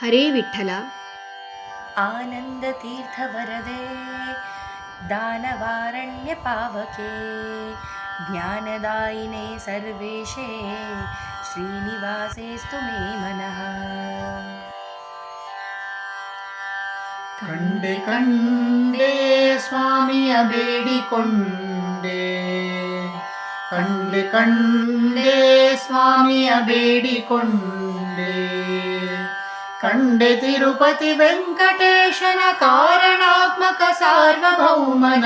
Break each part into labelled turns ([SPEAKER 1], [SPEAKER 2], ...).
[SPEAKER 1] हरे विठ्ठल।
[SPEAKER 2] आनन्दतीर्थवरदे दानवारण्यपावके ज्ञानदायिने सर्वेशे श्रीनिवासेस्तु मे मनः।
[SPEAKER 3] कण्डे कण्डे स्वामी अबेडिकोण्डे कण्डे। कण्डे स्वामी अबेडिकोण्डे ಕಂಡೆ ತಿರುಪತಿ ವೆಂಕಟೇಶನ ಕಾರಣಾತ್ಮಕ ಸಾರ್ವಭೌಮನ,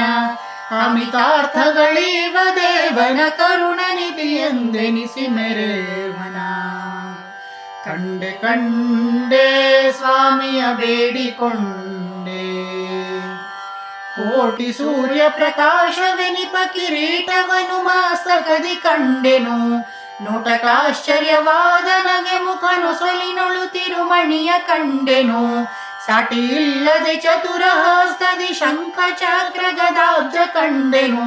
[SPEAKER 3] ಅಮಿತಾರ್ಥಗಳೀವ ದೇವನ ಕರುಣ ನಿಧಿ ಎಂದೆನಿಸಿ ಮೆರೇವನ. ಕಂಡೆ ಕಂಡೆ ಸ್ವಾಮಿಯ ಬೇಡಿಕೊಂಡೆ. ಕೋಟಿ ಸೂರ್ಯ ಪ್ರಕಾಶವೆನಿಪ ಕಿರೀಟವನು ಮಸ್ತಕದಿ ಕಂಡೆನು ನೋಟಕಾಶ್ಚರ್ಯವಾದ ನಗೆ ಮುಖನು ಸೊಲಿನೊಳು ತಿರುಮಣಿಯ ಕಂಡೆನು. ಸಾಟಿ ಇಲ್ಲದೆ ಚತುರ ಹಸ್ತದಿ ಶಂಖ ಚಕ್ರ ಗದಾಬ್ಜ ಕಂಡೆನು.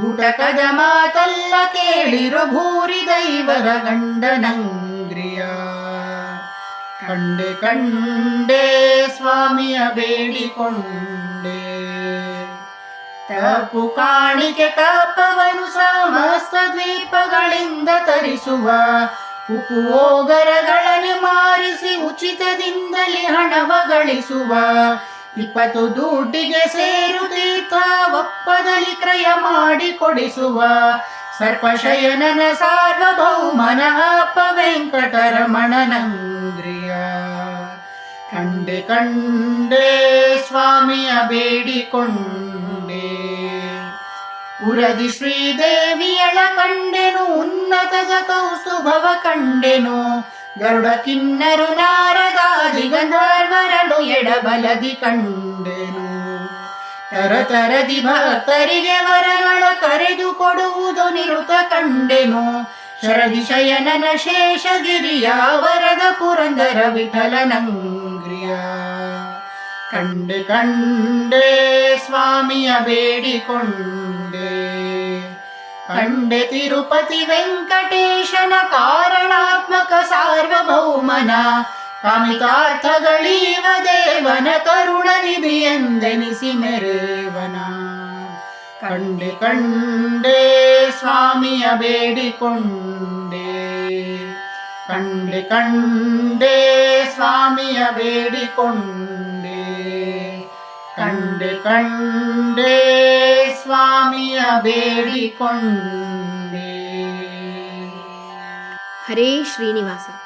[SPEAKER 3] ಬುಟಕದ ಮಾತಲ್ಲ ಕೇಳಿರೋ ಭೂರಿ ದೈವರ ಗಂಡನಂಗ್ರಿಯ ಕಂಡೆ ಕಂಡೆ, ಸ್ವಾಮಿಯ ಬೇಡಿಕೊಂಡೆ ತಪ್ಪು ಕಾಣಿಕೆ ಕಪ್ಪವನು ಸಮಸ್ತ ದ್ವೀಪಗಳಿಂದ ತರಿಸುವ ಉಪೋಗರಗಳನ್ನು ಮಾರಿಸಿ ಉಚಿತದಿಂದಲೇ ಹಣವ ಗಳಿಸುವ ಇಪ್ಪತ್ತು ದುಡ್ಡಿಗೆ ಸೇರುತ್ತೀತ ಒಪ್ಪದಲ್ಲಿ ಕ್ರಯ ಮಾಡಿ ಕೊಡಿಸುವ ಸರ್ಪಶಯನನ ಸಾರ್ವಭೌಮನ ಅಪ್ಪ ವೆಂಕಟರಮಣನಂದ್ರಿಯ. ಕಂಡೆ ಕಂಡೆ, ಸ್ವಾಮಿಯ ಬೇಡಿಕೊಂಡೆ ಉರದಿ ಶ್ರೀದೇವಿಯಳ ಕಂಡೆನು ಉನ್ನತದ ಕೌಸ್ತುಭವ ಕಂಡೆನು. ಗರುಡ ಕಿನ್ನರು ನಾರದಾದಿ ಗಂಧರ್ವರನು ಎಡಬಲದಿ ಕಂಡೆನು. ತರತರದಿ ಭಕ್ತರಿಗೆ ವರಗಳ ಕರೆದು ಕೊಡುವುದು ನಿರುತ ಕಂಡೆನು. ಶರದಿ ಶಯನನ ಶೇಷಗಿರಿಯ ವರದ ಪುರಂದರ ವಿಠಲನಂಗ್ರಿಯ ಕಂಡೆ ಕಂಡೆ ಸ್ವಾಮಿಯ ಬೇಡಿಕೊಂಡೆ. ತಿರುಪತಿ ವೆಂಕಟೇಶನ ಕಾರಣಾತ್ಮಕ ಸಾರ್ವಭೌಮನ. ಕಾಮಿತಾರ್ಥಗಳೀವ ದೇವನ ಕರುಣ ನಿಧಿ ಎಂದೆನಿಸಿ ಮೆರೇವನ. ಕಂಡೆ ಕಂಡೆ ಸ್ವಾಮಿಯ ಬೇಡಿಕೊಂಡೆ. ಕಂಡೆ ಕಂಡೆ ಸ್ವಾಮಿಯ ಬೇಡಿಕೊಂಡೆ. ಕಂಡೆ ಕಂಡೆ ಸ್ವಾಮಿಯ ಬೇಡಿಕೊಂಡೆ.
[SPEAKER 1] ಹರೇ ಶ್ರೀನಿವಾಸ.